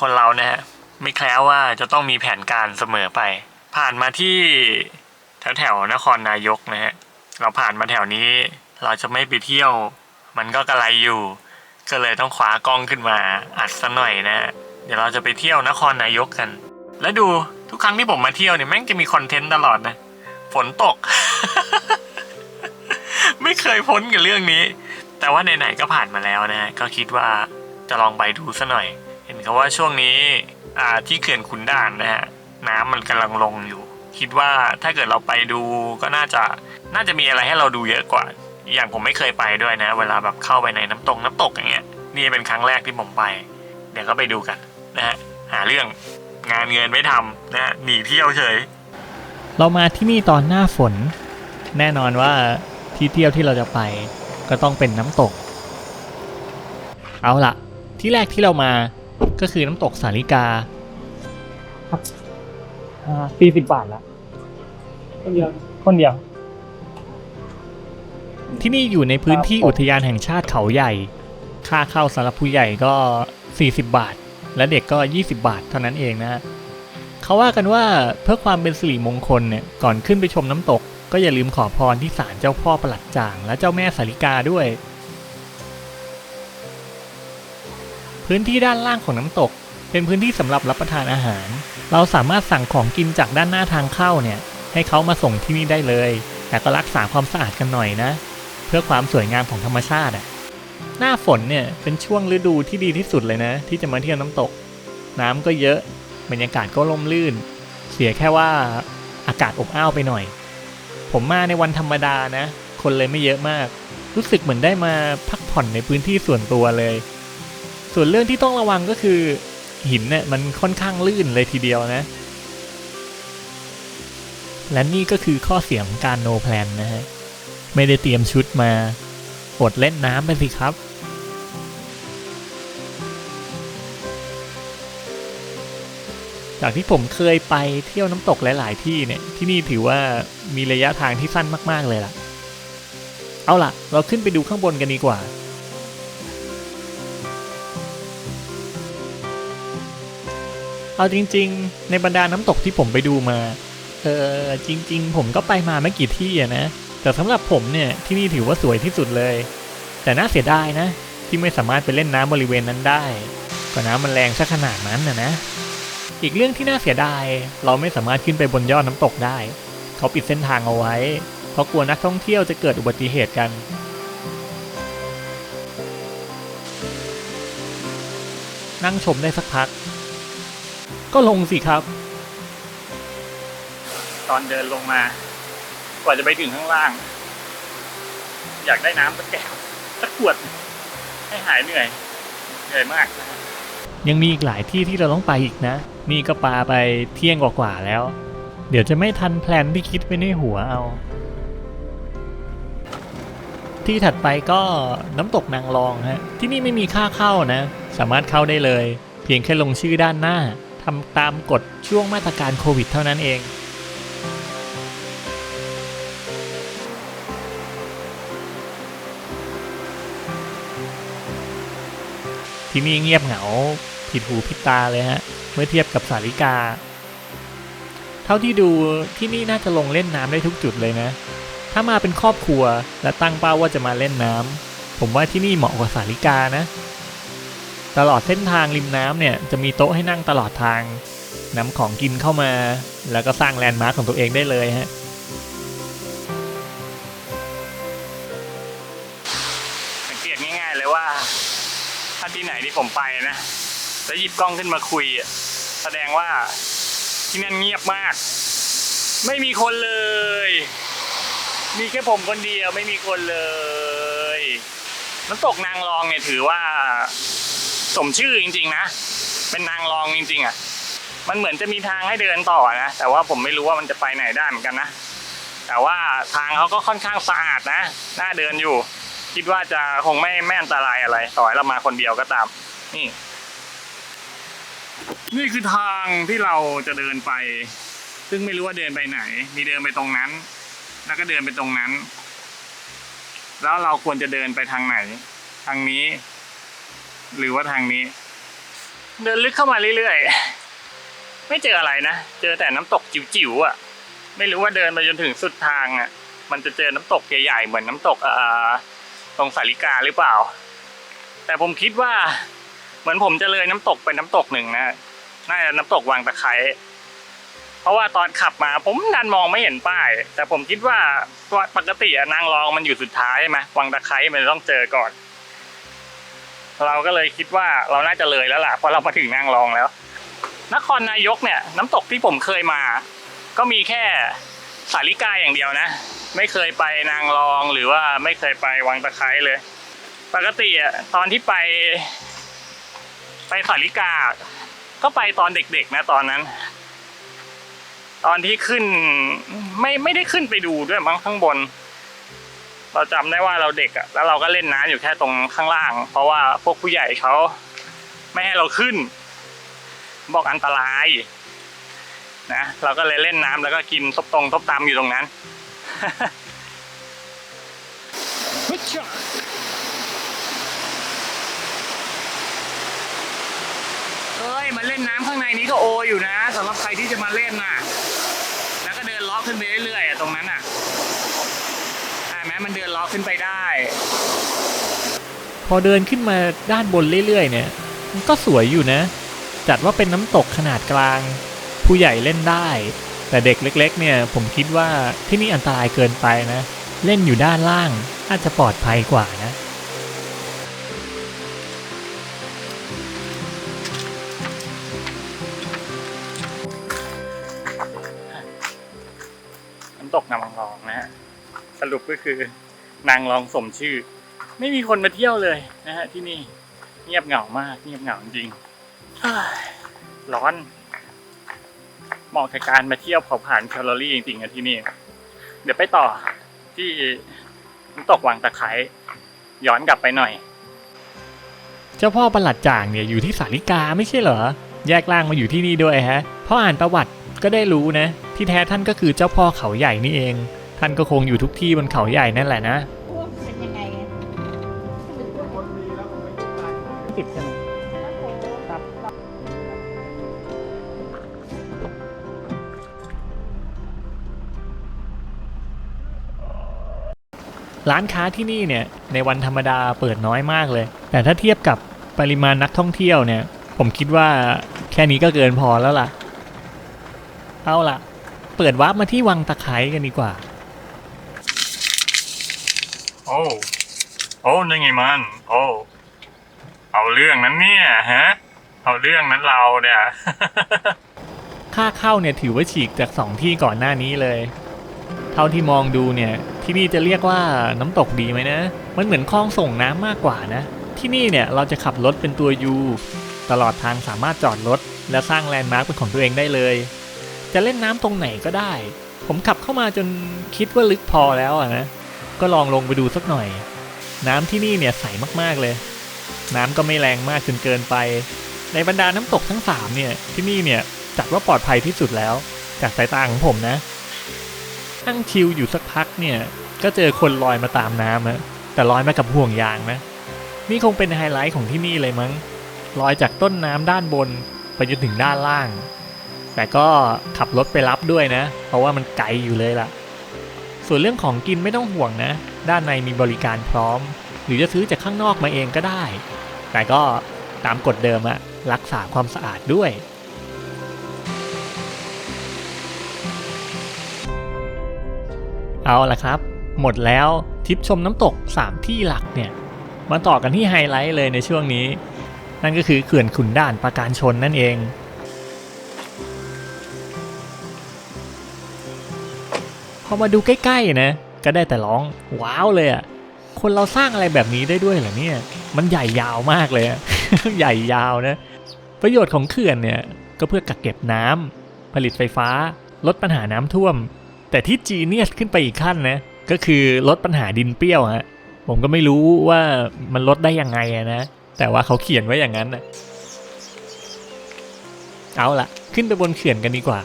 คนเรานะฮะไม่แคล้วว่าจะต้องมีแผนการเสมอไป ผ่านมาที่แถวแถวนครนายกนะฮะเราผ่านมาแถวนี้ เราจะไม่ไปเที่ยว มันก็กระไรอยู่ ก็เลยต้องคว้ากล้องขึ้นมาอัดซะหน่อยนะฮะเดี๋ยวเราจะไปเที่ยวนครนายกกัน แล้วดูทุกครั้งที่ผมมาเที่ยวเนี่ยแม่งจะมีคอนเทนต์ตลอดนะฝนตก ไม่เคยพ้นกับเรื่องนี้ แต่ว่าไหนๆก็ผ่านมาแล้วนะฮะก็คิดว่าจะลองไปดูซะหน่อย ห็นเขาว่าช่วงนี้อ่าที่เขื่อนขุนด่านนะฮะน้ำมันกำลังลงอยู่ คิดว่าถ้าเกิดเราไปดูก็น่าจะน่าจะมีอะไรให้เราดูเยอะกว่า อย่างผมไม่เคยไปด้วยนะ เวลาแบบเข้าไปในน้ำตกน้ำตกอย่างเงี้ยนี่เป็นครั้งแรกที่ผมไป เดี๋ยวก็ไปดูกันนะฮะหาเรื่องงานเงินไม่ทำนะฮะหนีเที่ยวเฉย เรามาที่นี่ตอนหน้าฝน แน่นอนว่าที่เที่ยวที่เราจะไป ก็ต้องเป็นน้ำตก เอาละที่แรกที่เรามา ก็คือน้ำตกสาลิกาสี่สิบบาทละคนเดียวคนเดียว ที่นี่อยู่ในพื้นที่อุทยานแห่งชาติเขาใหญ่ ค่าเข้าสำหรับผู้ใหญ่ก็ 40 บาท และเด็กก็ 20 บาทเท่านั้นเองนะฮะเขาว่ากันว่าเพื่อความเป็นสิริมงคลเนี่ย ก่อนขึ้นไปชมน้ำตก ก็อย่าลืมขอพรที่ศาลเจ้าพ่อประหลัดจ่าง และเจ้าแม่สาลิกาด้วย พื้นที่ด้านล่างของน้ำตก เป็นพื้นที่สำหรับรับประทานอาหาร เราสามารถสั่งของกินจากด้านหน้าทางเข้าเนี่ยให้เขามาส่งที่นี่ได้เลย แต่ก็รักษาความสะอาดกันหน่อยนะ เพื่อความสวยงามของธรรมชาติอะหน้าฝนเนี่ยเป็นช่วงฤดูที่ดีที่สุดเลยนะ ที่จะมาเที่ยวน้ำตก น้ำก็เยอะบรรยากาศก็ร่มรื่น เสียแค่ว่าอากาศอบอ้าวไปหน่อย ผมมาในวันธรรมดานะ คนเลยไม่เยอะมาก รู้สึกเหมือนได้มาพักผ่อนในพื้นที่ส่วนตัวเลย ส่วนเรื่องที่ต้องระวังก็คือ หินเนี่ยมันค่อนข้างลื่นเลยทีเดียวนะ และนี่ก็คือข้อเสียของการโนแพลนนะฮะ ไม่ได้เตรียมชุดมาอดเล่นน้ำไปสิครับจากที่ผมเคยไปเที่ยวน้ำตกหลาย ๆ ที่เนี่ย ที่นี่ถือว่ามีระยะทางที่สั้นมาก ๆ เลยล่ะ เอาล่ะ เราขึ้นไปดูข้างบนกันดีกว่า เอาจริง ๆ ในบรรดาน้ำตกที่ผมไปดูมา เออจริง ๆ ผมก็ไปมาไม่กี่ที่อะนะ แต่สำหรับผมเนี่ยที่นี่ถือว่าสวยที่สุดเลย แต่น่าเสียดายนะ ที่ไม่สามารถไปเล่นน้ำบริเวณนั้นได้ ก็น้ำมันแรงซะขนาดนั้นนะนะ อีกเรื่องที่น่าเสียดาย เราไม่สามารถขึ้นไปบนยอดน้ำตกได้ เขาปิดเส้นทางเอาไว้ เพราะกลัวนักท่องเที่ยวจะเกิดอุบัติเหตุกันนั่งชมได้สักพัก ก็ลงสิครับ ตอนเดินลงมา กว่าจะไปถึงข้างล่าง อยากได้น้ำสักแก้วสักขวด ให้หายเหนื่อย เหนื่อยมากยังมีอีกหลายที่ที่เราต้องไปอีกนะ นี่ก็ปาไปเที่ยงกว่าๆแล้ว เดี๋ยวจะไม่ทันแพลนที่คิดไว้ในหัวเอา ที่ถัดไปก็น้ำตกนางรองฮะ ที่นี่ไม่มีค่าเข้านะ สามารถเข้าได้เลย เพียงแค่ลงชื่อด้านหน้า ทำตามกฎช่วงมาตรการโควิดเท่านั้นเองที่นี่เงียบเหงาผิดหูผิดตาเลยฮะ เมื่อเทียบกับสาริกา เท่าที่ดูที่นี่น่าจะลงเล่นน้ำได้ทุกจุดเลยนะ ถ้ามาเป็นครอบครัวและตั้งเป้าว่าจะมาเล่นน้ำผมว่าที่นี่เหมาะกว่าสาริกานะ ตลอดเส้นทางริมน้ำเนี่ยจะมีโต๊ะให้นั่งตลอดทางนำของกินเข้ามา แล้วก็สร้างแลนด์มาร์คของตัวเองได้เลยฮะสังเกตง่ายๆเลยว่า ถ้าที่ไหนที่ผมไปนะแล้วหยิบกล้องขึ้นมาคุย แสดงว่าที่นั่นเงียบมาก ไม่มีคนเลย มีแค่ผมคนเดียวไม่มีคนเลยน้ำตกนางรองเนี่ยถือว่า สมชื่อจริง ๆ นะ เป็นนางรองจริง ๆ อะ มันเหมือนจะมีทางให้เดินต่อนะ แต่ว่าผมไม่รู้ว่ามันจะไปไหนได้เหมือนกันนะ แต่ว่าทางเขาก็ค่อนข้างสะอาดนะ น่าเดินอยู่ คิดว่าจะคงไม่ไม่อันตรายอะไร ต่อให้เรามาคนเดียวก็ตาม นี่ นี่คือทางที่เราจะเดินไป ซึ่งไม่รู้ว่าเดินไปไหน มีเดินไปตรงนั้น แล้วก็เดินไปตรงนั้น แล้วเราควรจะเดินไปทางไหน ทางนี้ หรือว่าทางนี้ เดินลึกเข้ามาเรื่อยๆ ไม่เจออะไรนะ เจอแต่น้ำตกจิ๋วๆอะ ไม่รู้ว่าเดินไปจนถึงสุดทางอะ มันจะเจอน้ำตกใหญ่ๆเหมือนน้ำตกอ่อตรงสาริกาหรือเปล่า แต่ผมคิดว่า เหมือนผมจะเลยน้ำตกไปน้ำตกหนึ่งนะน่าจะน้ำตกวังตะไคร้เพราะว่าตอนขับมาผมดันมองไม่เห็นป้าย แต่ผมคิดว่าปกติอะนางรองมันอยู่สุดท้ายใช่ไหมวังตะไคร้มันต้องเจอก่อน เราก็เลยคิดว่าเราน่าจะเลยแล้วล่ะเพราะเรามาถึงนางรองแล้ว นครนายกเนี่ยน้ำตกที่ผมเคยมา ก็มีแค่สาริกาอย่างเดียวนะ ไม่เคยไปนางรองหรือว่าไม่เคยไปวังตะไคร้เลย ปกติอะตอนที่ไป ไปสาริกา ก็ไปตอนเด็กๆนะตอนนั้น ตอนที่ขึ้นไม่ไม่ได้ขึ้นไปดูด้วยมั้งข้างบน เราจำได้ว่าเราเด็กอะแล้วเราก็เล่นน้ำอยู่แค่ตรงข้างล่าง เพราะว่าพวกผู้ใหญ่เขาไม่ให้เราขึ้น บอกอันตรายนะเราก็เลยเล่นน้ำแล้วก็กินทบตรงทบตามอยู่ตรงนั้นเอ้ยมาเล่นน้ำข้างในนี้ก็โออยู่นะสำหรับใครที่จะมาเล่นน่ะ แล้วก็เดินล้อขึ้นไปเรื่อยๆตรงนั้นอะ ม้มันเดินล้อขึ้นไปได้ พอเดินขึ้นมาด้านบนเรื่อยๆ เนี่ย มันก็สวยอยู่นะ จัดว่าเป็นน้ำตกขนาดกลาง ผู้ใหญ่เล่นได้ แต่เด็กเล็ก ๆ เนี่ย ผมคิดว่าที่นี่อันตรายเกินไปนะ เล่นอยู่ด้านล่างอาจจะปลอดภัยกว่านะ สรุปก็คือนางรองสมชื่อ ไม่มีคนมาเที่ยวเลยนะฮะที่นี่เงียบเหงามากเงียบเหงาจริงร้อนเหมาะกับการมาเที่ยวเผาผ่านแคลอรี่จริงๆอะที่นี่ เดี๋ยวไปต่อที่น้ำตกวังตะไคร้ย้อนกลับไปหน่อย เจ้าพ่อประหลัดจ่างเนี่ยอยู่ที่สาริกาไม่ใช่เหรอ แยกล่างมาอยู่ที่นี่ด้วยฮะเพราะอ่านประวัติก็ได้รู้นะ ที่แท้ท่านก็คือเจ้าพ่อเขาใหญ่นี่เอง ท่านก็คงอยู่ทุกที่บนเขาใหญ่นั่นแหละนะเป็นยังไงอะสิบใช่ไหมครับร้านค้าที่นี่เนี่ยในวันธรรมดาเปิดน้อยมากเลย แต่ถ้าเทียบกับปริมาณนักท่องเที่ยวเนี่ย ผมคิดว่าแค่นี้ก็เกินพอแล้วล่ะ เอาล่ะ เปิดวาร์ปมาที่วังตะไคร้กันดีกว่า โอ้โอ้นั่นไงมัน โอ้เอาเรื่องนั้นเนี่ยฮะเอาเรื่องนั้นเราเนี่ยค่าเข้าเนี่ยถือว่าฉีกจากสองที่ก่อนหน้านี้เลย เท่าที่มองดูเนี่ย ที่นี่จะเรียกว่าน้ำตกดีไหมนะ มันเหมือนคลองส่งน้ำมากกว่านะ ที่นี่เนี่ยเราจะขับรถเป็นตัวยูตลอดทางสามารถจอดรถ และสร้างแลนด์มาร์คเป็นของตัวเองได้เลย จะเล่นน้ำตรงไหนก็ได้ ผมขับเข้ามาจนคิดว่าลึกพอแล้วนะ ก็ลองลงไปดูสักหน่อย น้ำที่นี่เนี่ยใสมากๆเลย น้ำก็ไม่แรงมากจนเกินไป ในบรรดาน้ำตกทั้งสามเนี่ยที่นี่เนี่ยจัดว่าปลอดภัยที่สุดแล้ว จากสายตาของผมนะนั่งชิลอยู่สักพักเนี่ยก็เจอคนลอยมาตามน้ำอะแต่ลอยมากับห่วงยางนะ นี่คงเป็นไฮไลท์ของที่นี่เลยมั้งลอยจากต้นน้ำด้านบนไปจนถึงด้านล่าง แต่ก็ขับรถไปรับด้วยนะ เพราะว่ามันไกลอยู่เลยล่ะ ส่วนเรื่องของกินไม่ต้องห่วงนะ ด้านในมีบริการพร้อม หรือจะซื้อจากข้างนอกมาเองก็ได้ แต่ก็ตามกฎเดิมอะรักษาความสะอาดด้วย เอาละครับ หมดแล้วทิปชมน้ำตก 3 ที่หลักเนี่ย มาต่อกันที่ไฮไลท์เลยในช่วงนี้ นั่นก็คือเขื่อนขุนด่านปราการชนนั่นเอง อมาดูใกล้ๆนะ ก็ได้แต่ร้องว้าวเลยอะ่ะคนเราสร้างอะไรแบบนี้ได้ด้วยเหรอเนี่ย มันใหญ่ยาวมากเลย ใหญ่ยาวนะ ประโยชน์ของเขื่อนเนี่ยก็เพื่อกักเก็บน้ำผลิตไฟฟ้า ลดปัญหาน้ำท่วม แต่ที่จีเนียสขึ้นไปอีกขั้นนะ ก็คือลดปัญหาดินเปรี้ยวฮะ ผมก็ไม่รู้ว่ามันลดได้ยังไงนะ แต่ว่าเขาเขียนไว้อย่างนั้นนะเอาละขึ้นไปบนเขื่อนกันดีกว่า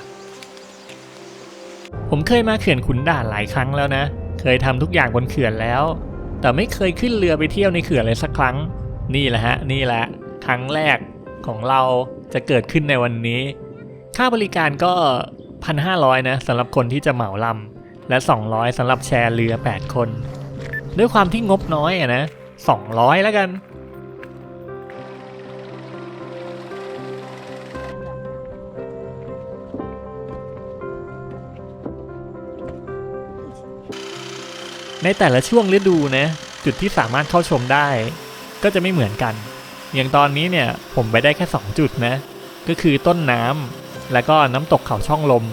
ผมเคยมาเขื่อนขุนด่านหลายครั้งแล้วนะ เคยทำทุกอย่างบนเขื่อนแล้ว แต่ไม่เคยขึ้นเรือไปเที่ยวในเขื่อนเลยสักครั้ง นี่แหละฮะ นี่แหละ ครั้งแรกของเราจะเกิดขึ้นในวันนี้ ค่าบริการก็ 1,500 นะสำหรับคนที่จะเหมาลำและ 200สำหรับแชร์เรือ 8 คน ด้วยความที่งบน้อยอะนะ 200 แล้วกัน ในแต่ละช่วงฤดูนะจุดที่สามารถเข้าชมได้ ก็จะไม่เหมือนกัน อย่างตอนนี้เนี่ยผมไปได้แค่ 2 จุดนะ ก็คือต้นน้ำแล้วก็น้ำตกเขาช่องลม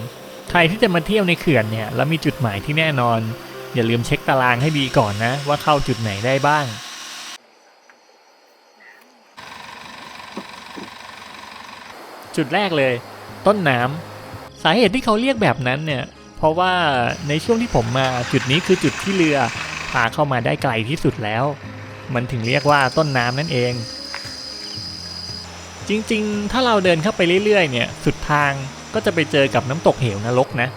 ใครที่จะมาเที่ยวในเขื่อนเนี่ยแล้วมีจุดหมายที่แน่นอน อย่าลืมเช็คตารางให้ดีก่อนนะ ว่าเข้าจุดไหนได้บ้างจุดแรกเลย ต้นน้ำสาเหตุที่เขาเรียกแบบนั้นเนี่ย ราะว่าในช่วงที่ผมมาจุดนี้คือจุดที่เรือพาเข้ามาได้ไกลที่สุดแล้ว มันถึงเรียกว่าต้นน้ำนั่นเอง จริงๆ ถ้าเราเดินเข้าไปเรื่อยๆ เนี่ย สุดทางก็จะไปเจอกับน้ำตกเหวนรกนะ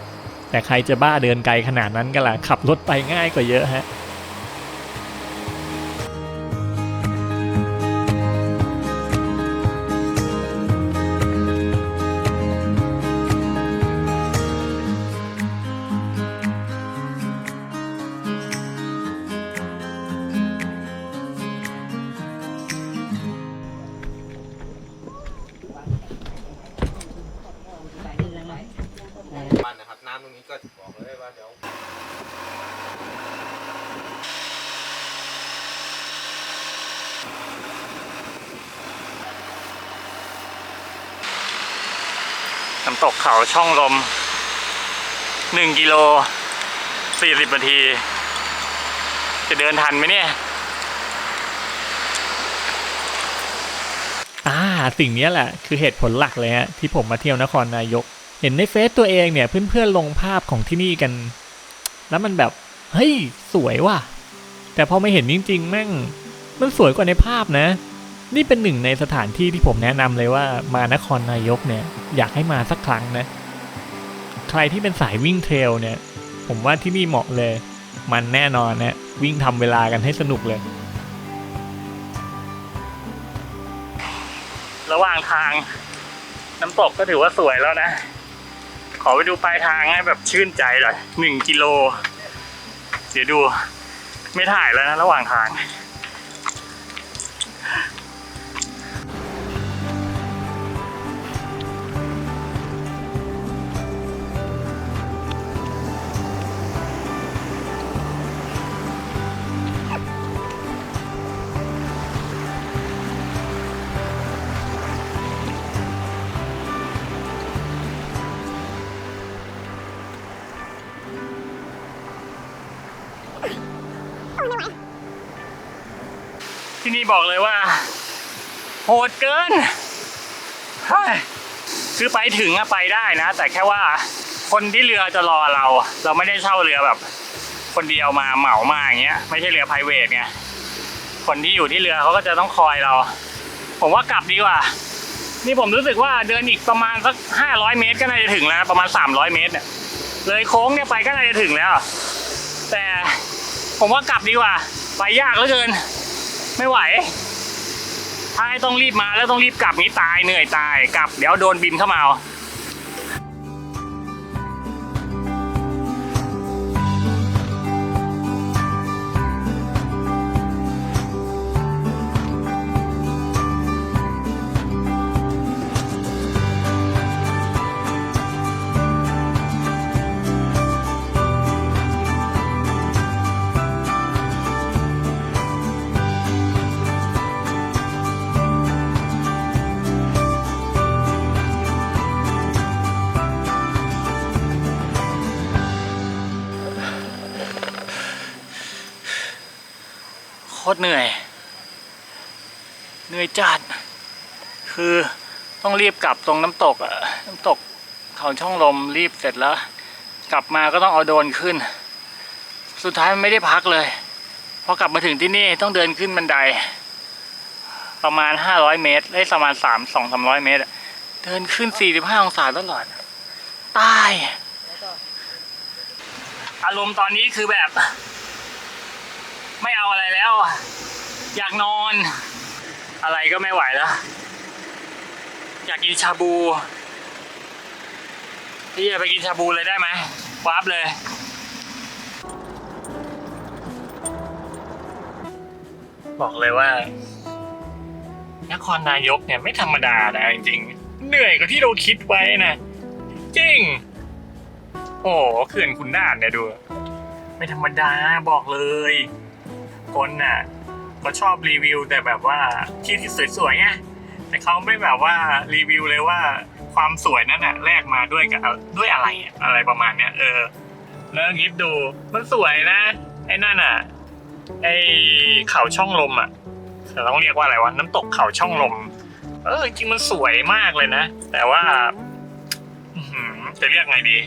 แต่ใครจะบ้าเดินไกลขนาดนั้นกันล่ะ ขับรถไปง่ายกว่าเยอะฮะ กเขาช่องลมหนึ่งกิโลสี่สิบนาที จะเดินทันไหมเนี่ยอ่าสิ่งนี้แหละ คือเหตุผลหลักเลยฮะที่ผมมาเที่ยวนครนายก เห็นในเฟซตัวเองเนี่ยเพื่อนๆลงภาพของที่นี่กัน แล้วมันแบบเฮ้ยสวยว่ะ แต่พอไม่เห็นจริงๆแม่ง มันสวยกว่าในภาพนะ นี่เป็นหนึ่งในสถานที่ที่ผมแนะนำเลยว่ามานครนายกเนี่ย อยากให้มาสักครั้งนะ ใครที่เป็นสายวิ่งเทรลเนี่ย ผมว่าที่นี่เหมาะเลย มันแน่นอนนะวิ่งทำเวลากันให้สนุกเลย ระหว่างทางน้ำตกก็ถือว่าสวยแล้วนะ ขอไปดูปลายทางให้แบบชื่นใจหน่อยหนึ่งกิโล เดี๋ยวดู ไม่ถ่ายแล้วนะระหว่างทาง ที่นี่บอกเลยว่า โหดเกินคือไปถึงอะไปได้นะ แต่แค่ว่าคนที่เรือจะรอเรา เราไม่ได้เช่าเรือแบบ คนเดียวมาเหมามาอย่างเงี้ย ไม่ใช่เรือไพรเวทไงคนที่อยู่ที่เรือเขาก็จะต้องคอยเรา ผมว่ากลับดีกว่า นี่ผมรู้สึกว่าเดินอีกประมาณสักห้าร้อยเมตรก็น่าจะถึงแล้ว ประมาณสามร้อยเมตรเนี่ยเลยโค้งเนี่ยไปก็น่าจะถึงแล้ว แต่ผมว่ากลับดีกว่า ไปยากเหลือเกิน ไม่ไหว ถ้าให้ต้องรีบมาแล้วต้องรีบกลับนี้ตายเหนื่อยตายกลับ เดี๋ยวโดนบินเข้ามาเอา ตรเหนื่อย เหนื่อยจัด คือต้องรีบกลับตรงน้ำตกอะน้ำตกเขาช่องลมรีบเสร็จแล้ว กลับมาก็ต้องเอาโดรนขึ้น สุดท้ายมันไม่ได้พักเลยพอกลับมาถึงที่นี่ต้องเดินขึ้นบันได ประมาณห้าร้อยเมตรได้ประมาณสามสองสามร้อยเมตรอะเดินขึ้นสี่สิบห้าองศาตลอดตาย อารมณ์ตอนนี้คือแบบ ไม่เอาอะไรแล้ว อยากนอน อะไรก็ไม่ไหวแล้ว อยากกินชาบูพี่ไปกินชาบูเลยได้ไหมวาร์ปเลยบอกเลยว่า นครนายกเนี่ยไม่ธรรมดานะจริงๆ เหนื่อยกว่าที่เราคิดไว้นะ จริง โอ้เขื่อนคุณด่านเนี่ยดู ไม่ธรรมดาบอกเลย คนน่ะเขาชอบรีวิว แต่แบบว่าที่ที่สวยๆไงแต่เขาไม่แบบว่ารีวิวเลยว่าความสวยนั่นน่ะแลกมาด้วยกับด้วยอะไรอะอะไรประมาณเนี้ยเออ แล้วยิบดูมันสวยนะ ไอ้นั่นอะไอ้เขาช่องลมอะเราต้องเรียกว่าอะไรวะน้ำตกเขาช่องลม เออจริงมันสวยมากเลยนะ แต่ว่าจะเรียกไงดี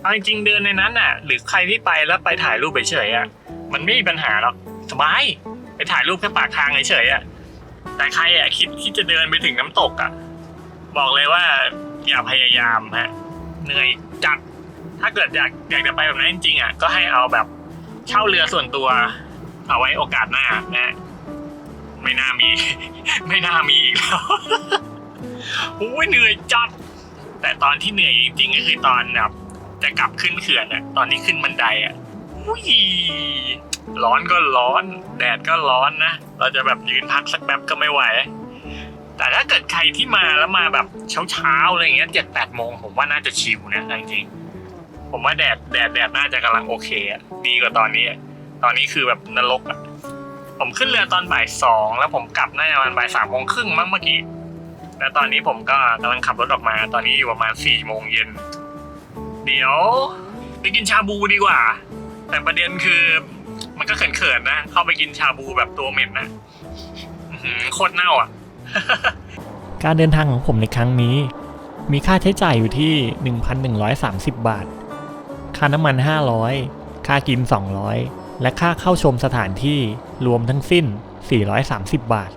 เอาจริงเดินในนั้นอะ หรือใครที่ไปแล้วไปถ่ายรูปเฉยๆอะมันไม่มีปัญหาหรอก สบายไปถ่ายรูปแค่ปากทางเฉยๆอะแต่ใครอะคิดที่จะเดินไปถึงน้ำตกอะบอกเลยว่าอย่าพยายามฮะเหนื่อยจัดถ้าเกิดอยากอยากจะไปแบบนั้นจริงๆอะก็ให้เอาแบบเช่าเรือส่วนตัว เอาไว้โอกาสหน้านะ ไม่น่ามี ไม่น่ามีอีกแล้ว โอ้ยเหนื่อยจัด แต่ตอนที่เหนื่อยจริงๆก็คือตอนแบบจะกลับขึ้นเขื่อนอะตอนที่ขึ้นบันไดอะอุ้ย ร้อนก็ร้อน แดดก็ร้อนนะ เราจะแบบยืนพักสักแป๊บก็ไม่ไหว แต่ถ้าเกิดใครที่มาแล้วมาแบบเช้าๆอะไรอย่างเงี้ยเจ็ดแปดโมงผมว่าน่าจะชิวนะจริงๆผมว่าแดดแดดแดดน่าจะกำลังโอเคอะดีกว่าตอนนี้ ตอนนี้คือแบบนรกอะผมขึ้นเรือตอนบ่ายสองแล้วผมกลับน่าจะประมาณบ่ายสามโมงครึ่งมั้งเมื่อกี้แล้วตอนนี้ผมก็กำลังขับรถออกมา ตอนนี้อยู่ประมาณสี่โมงเย็น เดี๋ยวไปกินชาบูดีกว่า แต่ประเด็นคือ มันก็เขินๆนะ เข้าไปกินชาบูแบบตัวเหม็นนะโคตรเน่าอะ การเดินทางของผมในครั้งนี้ มีค่าใช้จ่ายอยู่ที่ 1,130 บาท ค่าน้ำมัน 500 ค่ากิน 200 และค่าเข้าชมสถานที่รวมทั้งสิ้น 430 บาท